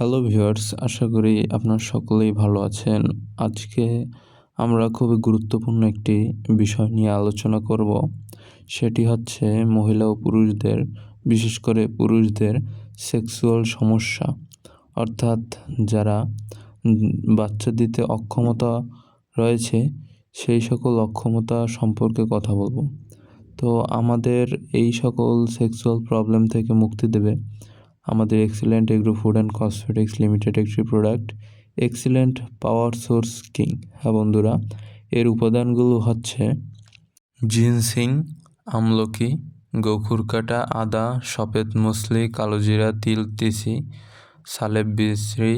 Hello viewers আশা করি আপনার সকলেই ভালো আছেন। আজকে আমরা খুবই গুরুত্বপূর্ণ একটি বিষয় নিয়ে আলোচনা করব। সেটি হচ্ছে মহিলা ও পুরুষদের, বিশেষ করে পুরুষদের সেক্সুয়াল সমস্যা। অর্থাৎ যারা বাচ্চা দিতে অক্ষমতা রয়েছে, সেই সকল অক্ষমতা সম্পর্কে কথা বলব। তো আমাদের এই সকল সেক্সুয়াল প্রবলেম থেকে মুক্তি দেবে। আমাদের excellent agro food and cosmetics limited একটি product excellent power source king হ্যাঁ বন্ধুরা, এর উপাদানগুলো হচ্ছে জিনসিং, আমলকি গোখুরকাটা আদা, সফেদ মুসলি কালোজিরা তিল, তিসি, সালেব বিশ্রী,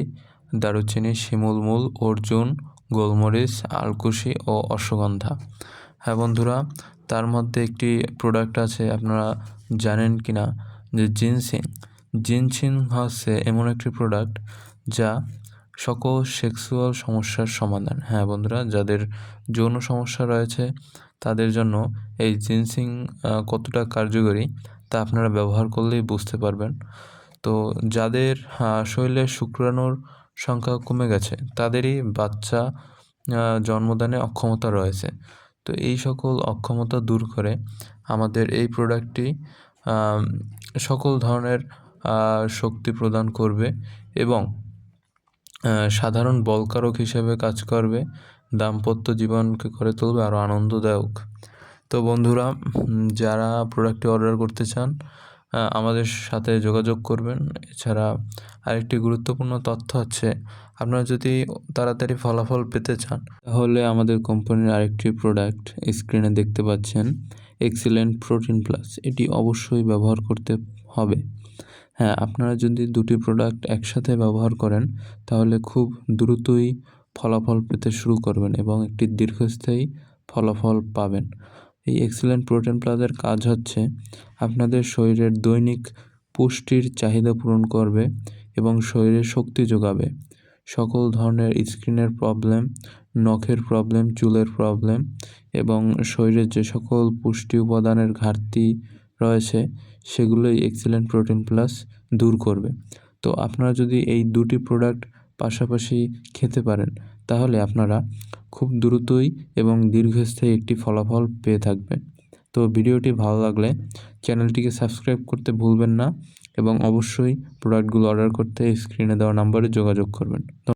দারুচিনি শিমুলমূল অর্জুন, গোলমরিচ, আলকুশি ও অশ্বগন্ধা। হ্যাঁ বন্ধুরা, তার মধ্যে একটি প্রোডাক্ট আছে, আপনারা জানেন কি না যে জিনসিং। জিনসিং হচ্ছে এমন একটি প্রোডাক্ট যা সকল সেক্সুয়াল সমস্যার সমাধান। হ্যাঁ বন্ধুরা, যাদের যৌন সমস্যা রয়েছে, তাদের জন্য এই জিনসিং কতটা কার্যকরী তা আপনারা ব্যবহার করলেই বুঝতে পারবেন। তো যাদের শরীরে শুক্রাণুর সংখ্যা কমে গেছে, তাদেরই বাচ্চা জন্মদানে অক্ষমতা রয়েছে। তো এই সকল অক্ষমতা দূর করে আমাদের এই প্রোডাক্টটি সকল ধরনের শক্তি প্রদান করবে এবং সাধারণ বলকারক হিসেবে কাজ করবে, দাম্পত্য জীবনকে করে তুলবে আরও আনন্দদায়ক। তো বন্ধুরা যারা প্রোডাক্টটি অর্ডার করতে চান আমাদের সাথে যোগাযোগ করবেন। এছাড়া আরেকটি গুরুত্বপূর্ণ তথ্য হচ্ছে, আপনারা যদি তাড়াতাড়ি ফলাফল পেতে চান, তাহলে আমাদের কোম্পানির আরেকটি প্রোডাক্ট স্ক্রিনে দেখতে পাচ্ছেন। এক্সিলেন্ট প্রোটিন প্লাস এটি অবশ্যই ব্যবহার করতে হবে। হ্যাঁ আপনারা যদি দুটি প্রোডাক্ট একসাথে ব্যবহার করেন, তাহলে খুব দ্রুতই ফলাফল পেতে শুরু করবেন এবং একটি দীর্ঘস্থায়ী ফলাফল পাবেন। এই এক্সিলেন্ট প্রোটিন প্লাসের কাজ হচ্ছে, আপনাদের শরীরের দৈনিক পুষ্টির চাহিদা পূরণ করবে এবং শরীরে শক্তি যোগাবে। সকল ধরনের স্কিনের প্রবলেম নখের প্রবলেম চুলের প্রবলেম এবং শরীরের যে সকল পুষ্টি উপাদানের ঘাটতি রয়েছে, সেগুলোই এক্সিলেন্ট প্রোটিন প্লাস দূর করবে। তো আপনারা যদি এই দুটি প্রোডাক্ট পাশাপাশি খেতে পারেন, তাহলে আপনারা খুব দ্রুতই এবং দীর্ঘস্থায়ী একটি ফলাফল পেয়ে থাকবেন। তো ভিডিওটি ভালো লাগলে চ্যানেলটিকে সাবস্ক্রাইব করতে ভুলবেন না এবং অবশ্যই প্রোডাক্টগুলো অর্ডার করতে স্ক্রিনে দেওয়া নাম্বারে যোগাযোগ করবেন।